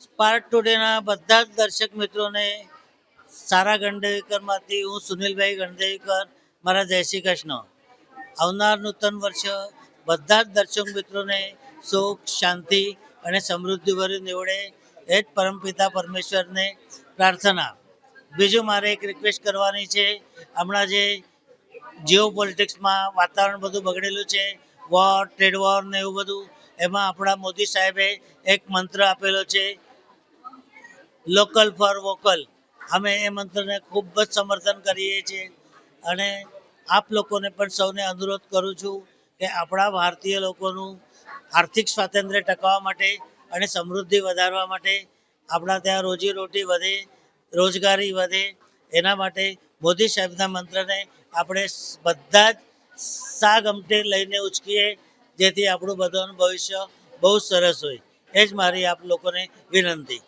Spark ટુડેના બધા જ દર્શક મિત્રોને સારા ગણદેવીકરમાંથી હું સુનિલભાઈ ગણદેવીકર મારા જય શ્રી કૃષ્ણ. આવનાર નૂતન વર્ષ બધા જ દર્શક મિત્રોને સુખ, શાંતિ અને સમૃદ્ધિભર્યું નીવડે એ જ પરમપિતા પરમેશ્વરને પ્રાર્થના. બીજું મારે એક રિક્વેસ્ટ કરવાની છે. હમણાં જે જીઓ પોલિટિક્સમાં વાતાવરણ બધું બગડેલું છે વોર ટ્રેડ વોર ને એવું બધું, એમાં આપણા મોદી સાહેબે એક મંત્ર આપેલો છે લોકલ ફોર વોકલ અમે એ મંત્રને ખૂબ જ સમર્થન કરીએ છીએ અને આપ લોકોને પણ સૌને અનુરોધ કરું છું કે આપણા ભારતીય લોકોનું આર્થિક સ્વાતંત્ર્ય ટકાવવા માટે અને સમૃદ્ધિ વધારવા માટે આપણા ત્યાં રોજીરોટી વધે, રોજગારી વધે, એના માટે મોદી સાહેબના મંત્રને આપણે બધા જ સા ગમતે લઈને ઉચકીએ, જેથી આપણું બધાનું ભવિષ્ય બહુ સરસ હોય. એ જ મારી આપ લોકોને વિનંતી.